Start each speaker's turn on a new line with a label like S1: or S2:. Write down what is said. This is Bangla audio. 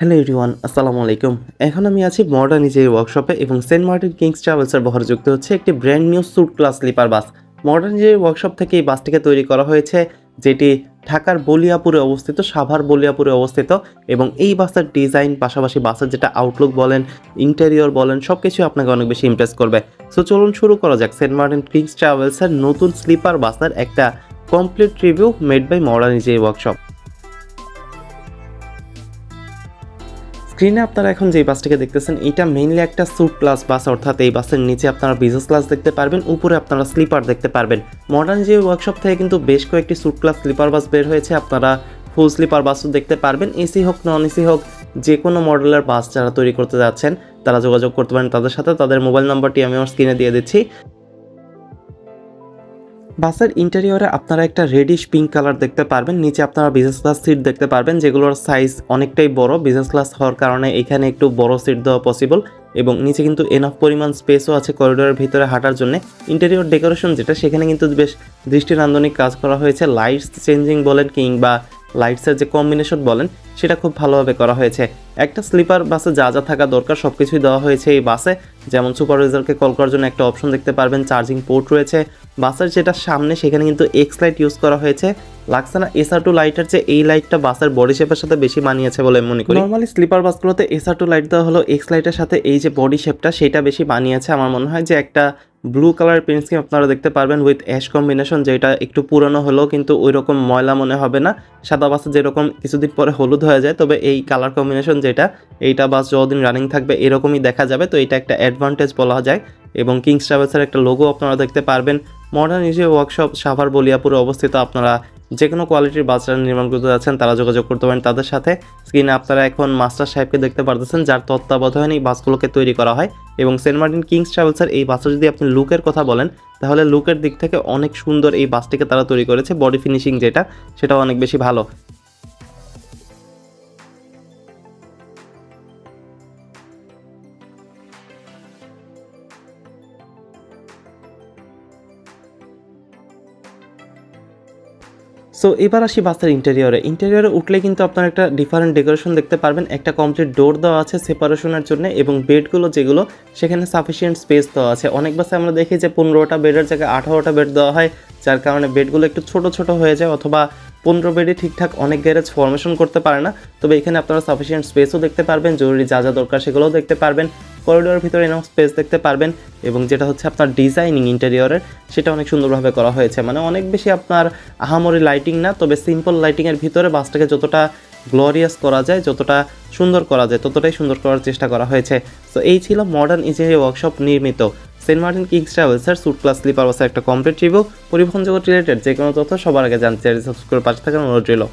S1: হ্যালো এভরিওয়ান, আসসালামু আলাইকুম। এখন আমি আছি মডার্ন নিজের ওয়ার্কশপে এবং সেন্ট মার্টিন কিংস ট্রাভেলসের বহর যুক্ত হচ্ছে একটি brand new suit class sleeper bus modern নিজের ওয়ার্কশপ থেকে এই বাসটিকে তৈরি করা হয়েছে, যেটি ঢাকার বলিয়াপুরে অবস্থিত, সাভার বলিয়াপুরে অবস্থিত এবং এই বাসের ডিজাইন পাশাপাশি বাসের যেটা আউটলুক বলেন ইন্টেরিয়র বলেন সব কিছু আপনাকে অনেক বেশি ইমপ্রেস করবে। সো চলুন শুরু করা যাক, সেন্ট মার্টিন কিংস ট্রাভেলসের নতুন স্লিপার বাসের একটা complete review made by modern নিজের ওয়ার্কশপ স্ক্রিনে আপনারা এখন যে বাসটিকে দেখতেছেন, এটা মেইনলি একটা স্যুট ক্লাস বাস অর্থাৎ এই বাসের নিচে আপনারা বিজনেস ক্লাস দেখতে পারবেন, উপরে আপনারা স্লিপার দেখতে পারবেন। মডার্ন যে ওয়ার্কশপ থেকে কিন্তু বেশ কয়েকটি স্যুট ক্লাস স্লিপার বাস বের হয়েছে, আপনারা ফুল স্লিপার বাসও দেখতে পারবেন। এসি হোক নন এসি হোক, যে কোনো মডেলের বাস যারা তৈরি করতে যাচ্ছেন, তারা যোগাযোগ করতে পারেন। তাদের সাথে তাদের মোবাইল নাম্বারটি আমি আমার স্ক্রিনে দিয়ে দিচ্ছি। বাসের ইন্টেরিয়রে আপনারা একটা রেডিশ পিঙ্ক কালার দেখতে পারবেন, নিচে আপনারা বিজনেস ক্লাস সিট দেখতে পারবেন, যেগুলোর সাইজ অনেকটাই বড়। বিজনেস ক্লাস হওয়ার কারণে এখানে একটু বড় সিট দেওয়া পসিবল এবং নিচে কিন্তু এনাফ পরিমাণ স্পেসও আছে করিডোরের ভিতরে হাঁটার জন্য। ইন্টেরিয়র ডেকোরেশন যেটা, সেখানে কিন্তু বেশ দৃষ্টিনান্দনিক কাজ করা হয়েছে। লাইটস চেঞ্জিং বলেন কিংবা লাইটসের যে কম্বিনেশন বলেন, সেটা খুব ভালোভাবে করা হয়েছে। একটা স্লিপার, বাসে যা যা থাকা দরকার সব কিছুই দেওয়া হয়েছে এই বাসে। যেমন সুপারভাইজারকে কল করার জন্য একটা অপশন দেখতে পারবেন চার্জিং পোর্ট রয়েছে। বাসের যেটা সামনে, সেখানে কিন্তু এক্স লাইট ইউজ করা হয়েছে। লাগছে না এসআর টু লাইটের যে এই লাইটটা বাসের বডি শেপের সাথে বেশি মানিয়েছে বলে মনে করি। নর্মালি স্লিপার বাসগুলোতে এসআর টু লাইট দেওয়া হলো এক্স লাইটের সাথে এই যে বডি শেপটা সেটা বেশি মানিয়েছে আমার মনে হয় যে একটা ব্লু কালার পেন্ট স্কিম আপনারা দেখতে পারবেন উইথ অ্যাশ কম্বিনেশন যেটা একটু পুরনো হলেও কিন্তু ওই রকম ময়লা মনে হবে না। সাদা বাসে যেরকম কিছুদিন পরে হলুদ হয়ে যায়, তবে এই কালার কম্বিনেশন যেটা, এইটা বাস যতদিন রানিং থাকবে এরকমই দেখা যাবে। তো এটা একটা অ্যাডভান্টেজ বলা যায় এবং কিংস ট্রাভেলসের একটা লোগো আপনারা দেখতে পারবেন। মডার্ন নিজে ওয়ার্কশপ সাভার, বলিয়াপুরে অবস্থিত। আপনারা যে কোনো কোয়ালিটির বাচ্চারা নির্মাণ করতে যাচ্ছেন, তারা যোগাযোগ করতে পারেন। তাদের সাথে স্ক্রিনে আপনারা এখন মাস্টার সাহেবকে দেখতে পারতেছেন, যার তত্ত্বাবধানে এই বাসগুলোকে তৈরি করা হয়। এবং সেন্ট মার্টিন কিংস ট্রাভেলসের এই বাসটা যদি আপনি লুকের কথা বলেন, তাহলে লুকের দিক থেকে অনেক সুন্দর এই বাসটিকে তারা তৈরি করেছে। বডি ফিনিশিং যেটা সেটা অনেক বেশি ভালো। সো এবার আসি বাসের ইন্টেরিয়রে ইন্টেরিয়রে উঠলে কিন্তু আপনার একটা ডিফারেন্ট ডেকোরেশন দেখতে পারবেন। একটা কমপ্লিট ডোর দেওয়া আছে সেপারেশনের জন্য এবং বেডগুলো যেগুলো, সেখানে সাফিসিয়েন্ট স্পেস দেওয়া আছে। অনেক বাসে আমরা দেখি যে পনেরোটা বেডের জায়গায় আঠারোটা বেড দেওয়া হয়, যার কারণে বেডগুলো একটু ছোট ছোট হয়ে যায় অথবা পনেরো বেডে ঠিকঠাক অনেক গ্যারেজ ফরমেশন করতে পারে না। তবে এখানে আপনারা সাফিসিয়েন্ট স্পেসও দেখতে পারবেন, জরুরি যা যা দরকার সেগুলোও দেখতে পারবেন। করিডোরের ভিতরে এনাফ স্পেস দেখতে পারবেন এবং যেটা হচ্ছে আপনার ডিজাইনিং ইন্টেরিয়রের সেটা অনেক সুন্দরভাবে করা হয়েছে। মানে অনেক বেশি আপনার আহামরি লাইটিং না, তবে সিম্পল লাইটিংয়ের ভিতরে বাসটাকে যতটা গ্লোরিয়াস করা যায়, যতটা সুন্দর করা যায়, ততটাই সুন্দর করার চেষ্টা করা হয়েছে। তো এই ছিল মডার্ন ইঞ্জিনিয়ারিং ওয়ার্কশপ নির্মিত। সেন্ট মার্টিন কিংস ট্রাভেলসের স্যুট ক্লাস স্লিপার বাসের একটা কমপ্লিট রিভিউ পরিবহন জগৎ রিলেটেড যে কোনো তথ্য সবার আগে জানতে সাবস্ক্রাইব করে পাশে থাকার অনুরোধ রইল।